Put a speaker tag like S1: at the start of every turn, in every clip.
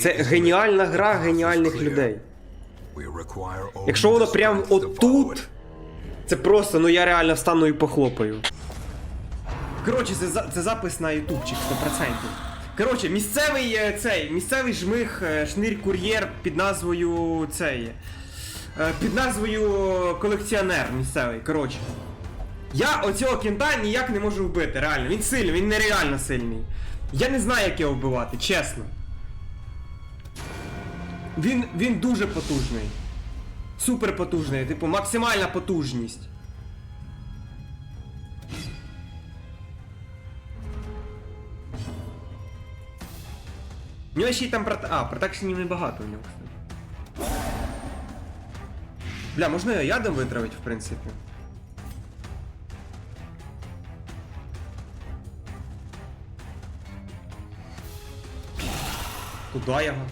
S1: Це геніальна гра геніальних людей. Якщо воно прям отут, це просто, ну я реально встану і похлопаю. Коротше, це, це запис на ютубчик 100%. Коротше, місцевий е, цей, місцевий жмих е, шнир кур'єр під назвою цей. е, Під назвою колекціонер місцевий. Коротше. Я оцього кінта ніяк не можу вбити, реально. Він сильний, він нереально сильний. Я не знаю, як його вбивати, чесно. Він, він дуже потужний. Супер потужний, типу, максимальна потужність. У нього ще й там проте... А, протекшенів небагато у нього, кстати. Бля, можна його ядом витравити, в принципі. Куда його?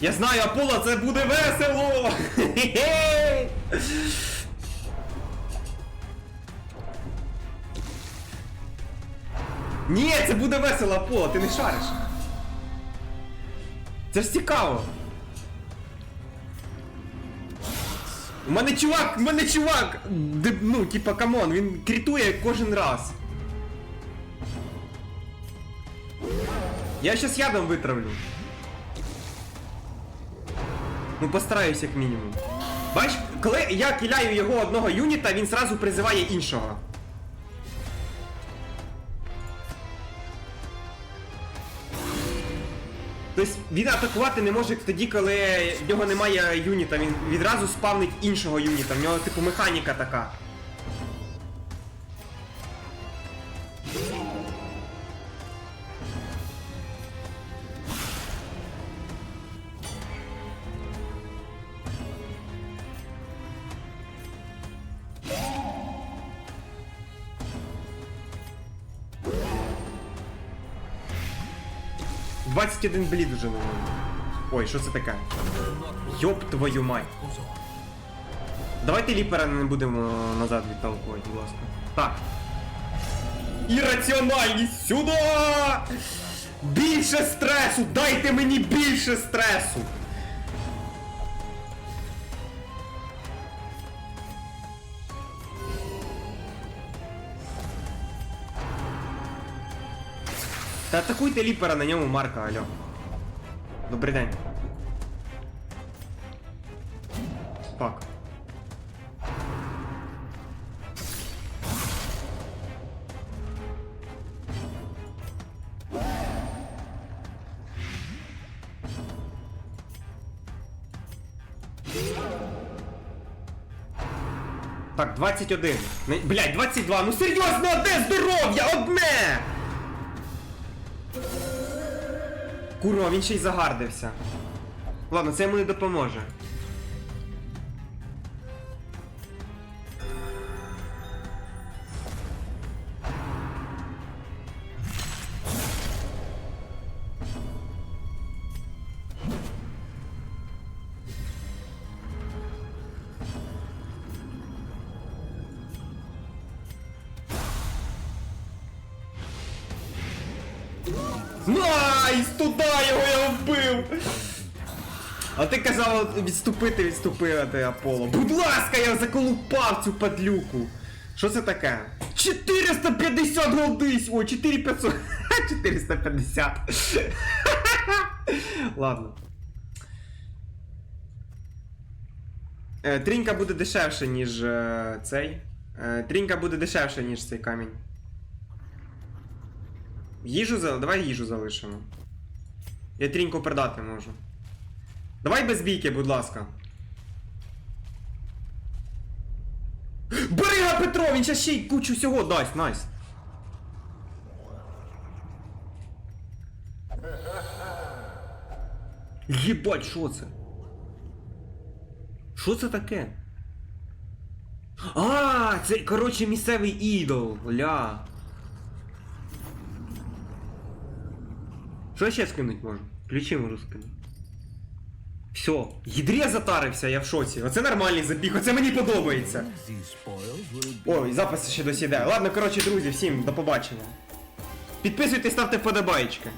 S1: Я знаю, Аполло, це буде весело! Ні, це буде весело, Аполло, ти не шариш. Це ж цікаво. У мене чувак, у мене чувак! Ну, типа, камон, він критує кожен раз. Я щас ядом витравлю. Ну постараюсь як мінімум. Бач, коли я киляю його одного юніта, він зразу призиває іншого. Тобто він атакувати не може тоді, коли в нього немає юніта, він відразу спавнить іншого юніта. В нього типу механіка така. — 21 блід уже на ньому. Ой, що це таке? Йоп твою мать. Давайте ліпера не будемо назад відталкувати, будь ласка. Так. Ірраціональність сюди! Більше стресу! Дайте мені більше стресу! Та атакуйте ліпера на ньому Марка, алло. Добрий день. Пак. Так, 21. Не- Блядь, 22. Ну серйозно, одне здоров'я! Одне! Курва, він ще й загардився. Ладно, це йому не допоможе. Найс! Туди його я вбив! А ти казав відступити, відступив, а ти Аполло. Будь ласка, я заколупав цю падлюку. Що це таке? 450 голдись! Ой, 4500. Ха, 450. Ладно. Е, Трінька буде дешевше, ніж е, цей. Е, Трінька буде дешевше, ніж цей камінь. Їжу за. Давай їжу залишимо. Я тріньку продати можу. Давай без бійки, будь ласка. Берега Петро, він ще ще й кучу всього дасть, найс. Єбать, що це? Що це таке? А, це, коротше, місцевий ідол, ля. Що ще скинуть можу? Ключі можу скинути. Все, ядре затарився, я в шоці. Оце нормальний забіг, оце мені подобається. Ой, запис ще досі йде. Ладно, коротше, друзі, всім до побачення. Підписуйтесь, ставте вподобайки.